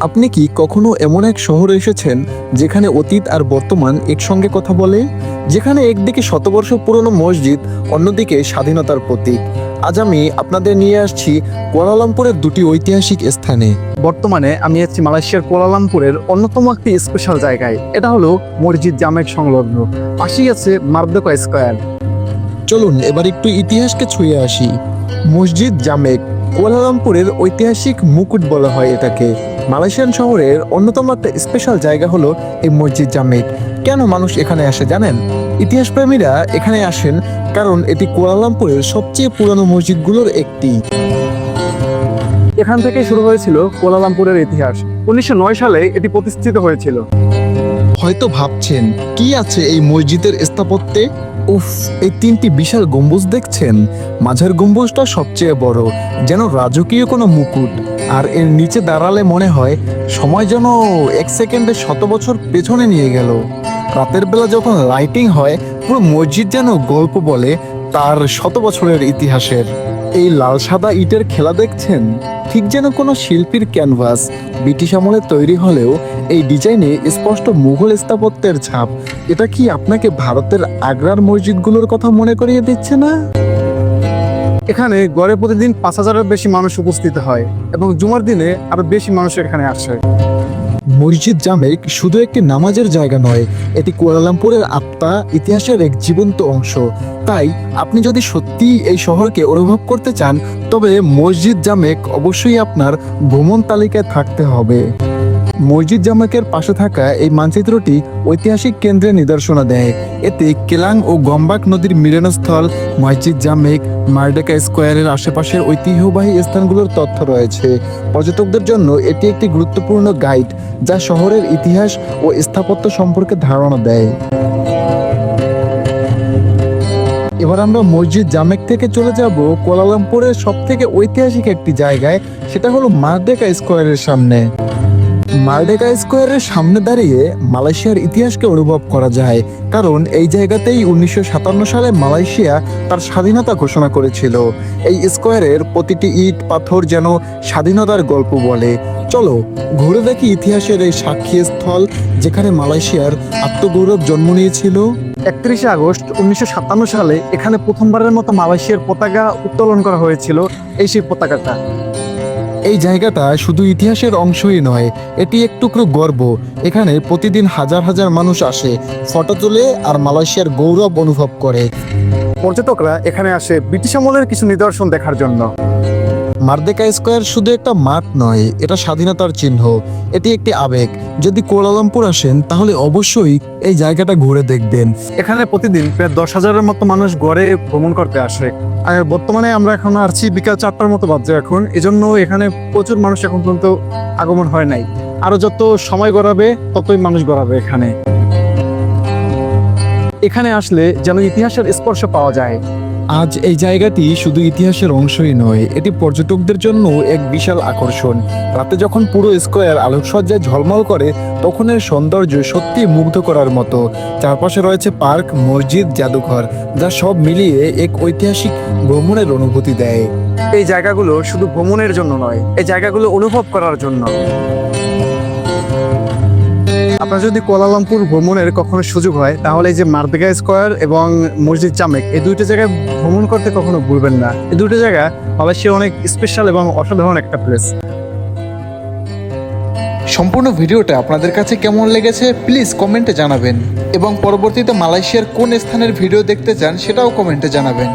আপনি কি কখনো এমন এক শহরে এসেছেন যেখানে অতীত আর বর্তমান একসঙ্গে কথা বলে? যেখানে একদিকে শতবর্ষ পুরনো মসজিদ অন্যদিকে স্বাধীনতার প্রতীক। আজ আমি আপনাদের নিয়ে আসছি কুয়ালালামপুরের দুটি ঐতিহাসিক স্থানে। বর্তমানে আমি আছি মালয়েশিয়ার কোলালামপুরের অন্যতম একটি স্পেশাল জায়গায়। এটা হলো মসজিদ জামেক সংলগ্ন। পাশেই আছে মার্দকা স্কোয়ার। চলুন এবার একটু ইতিহাসকে ছুঁয়ে আসি। মসজিদ জামেক কুয়ালালামপুরের ঐতিহাসিক মুকুট বলা হয় এটাকে। মালয়েশিয়ান শহরের অন্যতম একটা স্পেশাল জায়গা হলো এই মসজিদ জামেক কেন মানুষ এখানে আসে জানেন? ইতিহাসপ্রেমীরা এখানে আসেন কারণ এটি কুয়ালালামপুরের সবচেয়ে পুরানো মসজিদগুলোর একটি। এখান থেকে শুরু হয়েছিল কোলালামপুরের ইতিহাস। উনিশশো নয় সালে এটি প্রতিষ্ঠিত হয়েছিল। হয়তো ভাবছেন, কি আছে এই মসজিদের স্থাপত্যে? উফ, এই তিনটি বিশাল গম্বুজ দেখছেন? মাঝের গম্বুজটা সবচেয়ে বড়, যেন রাজকীয় কোনো মুকুট। আর এর নিচে দাঁড়ালে মনে হয়, সময় যেন এক সেকেন্ডে শত বছর পেছনে নিয়ে গেল। রাতের বেলা যখন লাইটিং হয়, পুরো মসজিদ যেন গল্প বলে, তার শত বছরের ইতিহাসের। এই লাল সাদা ইটের খেলা দেখছেন? ঠিক যেন কোনো শিল্পীর ক্যানভাস। ব্রিটিশ আমলে তৈরি হলেও এই ডিজাইনে স্পষ্ট মুঘল স্থাপত্যের ছাপ। এটা কি আপনাকে ভারতের আগ্রার মসজিদগুলোর কথা মনে করিয়ে দিচ্ছে না? এখানে গড়ে প্রতিদিন পাঁচ হাজারের বেশি মানুষ উপস্থিত হয় এবং জুমার দিনে আরও বেশি মানুষ এখানে আসে। মসজিদ জামেক শুধু একটি নামাজের জায়গা নয়, এটি কুয়ালালামপুরের আত্মা ইতিহাসের এক জীবন্ত অংশ। তাই আপনি যদি সত্যিই এই শহরকে অনুভব করতে চান, তবে মসজিদ জামেক অবশ্যই আপনার ভ্রমণ তালিকায় থাকতে হবে। মসজিদ জামাকের পাশে থাকা এই মানচিত্রটি ঐতিহাসিক কেন্দ্রের নিদর্শনা দেয়। এতে কেলাং ও গম্বাক নদীর মিলনস্থল, মসজিদ জামেক মার্ডেকা স্কোয়ারের আশেপাশের ঐতিহ্যবাহী স্থানগুলোর তথ্য রয়েছে। পর্যটকদের জন্য এটি একটি গুরুত্বপূর্ণ গাইড, যা শহরের ইতিহাস ও স্থাপত্য সম্পর্কে ধারণা দেয়। এবার আমরা মসজিদ জামেক থেকে চলে যাব কোলালামপুরের সব থেকে ঐতিহাসিক একটি জায়গায়, সেটা হলো মার্ডেকা স্কোয়ারের সামনে। মার্ডেকা স্কোয়ারের সামনে দাঁড়িয়ে মালয়েশিয়ার ইতিহাসকে অনুভব করা যায়, কারণ এই জায়গাতেই উনিশশো সাতান্ন সালে মালয়েশিয়া তার স্বাধীনতা ঘোষণা করেছিল। এই স্কোয়ারের প্রতিটি ইট, পাথর যেন স্বাধীনতার গল্প বলে। চলো, ঘুরে দেখি ইতিহাসের এই সাক্ষী স্থল যেখানে মালয়েশিয়ার আত্মগৌরব জন্ম নিয়েছিল। একত্রিশে আগস্ট উনিশশো সাতান্ন সালে এখানে প্রথমবারের মতো মালয়েশিয়ার পতাকা উত্তোলন করা হয়েছিল। এই সেই পতাকাটা। এই জায়গাটা শুধু ইতিহাসের অংশই নয়, এটি এক টুকরো গর্ব। এখানে প্রতিদিন হাজার হাজার মানুষ আসে, ফটো তোলে আর মালয়েশিয়ার গৌরব অনুভব করে। পর্যটকরা এখানে আসে ব্রিটিশ আমলের কিছু নিদর্শন দেখার জন্য। মার্দেকা স্কোয়ার শুধু একটা মাঠ নয়, এটা স্বাধীনতার চিহ্ন। এটি একটি আবেগ। যদি কোলালামপুর আসেন, তাহলে অবশ্যই এই জায়গাটা ঘুরে দেখবেন। এখানে প্রতিদিন প্রায় দশ হাজারের মতো মানুষ গড়ে ভ্রমণ করতে আসে। আর বর্তমানে আমরা এখন আসছি বিকাল চারটার মতো বাজছে এখন। এজন্য এখানে প্রচুর মানুষ এখন পর্যন্ত আগমন হয় নাই। আরও যত সময় গড়াবে, ততই মানুষ গড়াবে এখানে। এখানে আসলে যেন ইতিহাসের স্পর্শ পাওয়া যায়। আজ এই জায়গাটি শুধু ইতিহাসের অংশই নয়, এটি পর্যটকদের জন্য এক বিশাল আকর্ষণ। রাতে যখন পুরো স্কোয়ার আলোকসজ্জায় ঝলমল করে তখন এর সৌন্দর্য সত্যি মুগ্ধ করার মতো। চারপাশে রয়েছে পার্ক, মসজিদ, জাদুঘর, যা সব মিলিয়ে এক ঐতিহাসিক ভ্রমণের অনুভূতি দেয়। এই জায়গাগুলো শুধু ভ্রমণের জন্য নয়, এই জায়গাগুলো অনুভব করার জন্য। আপনার যদি কোয়ালালামপুর ভ্রমণের কখনো সুযোগ হয়, তাহলে যে মার্দেগা স্কোয়ার এবং মসজিদ চামেক, এই দুইটা জায়গায় ভ্রমণ করতে কখনো ভুলবেন না। এই দুটো জায়গা মালয়েশিয়া অনেক স্পেশাল এবং অসাধারণ একটা প্লেস সম্পূর্ণ ভিডিওটা আপনাদের কাছে কেমন লেগেছে প্লিজ কমেন্টে জানাবেন। এবং পরবর্তীতে মালয়েশিয়ার কোন স্থানের ভিডিও দেখতে চান, সেটাও কমেন্টে জানাবেন।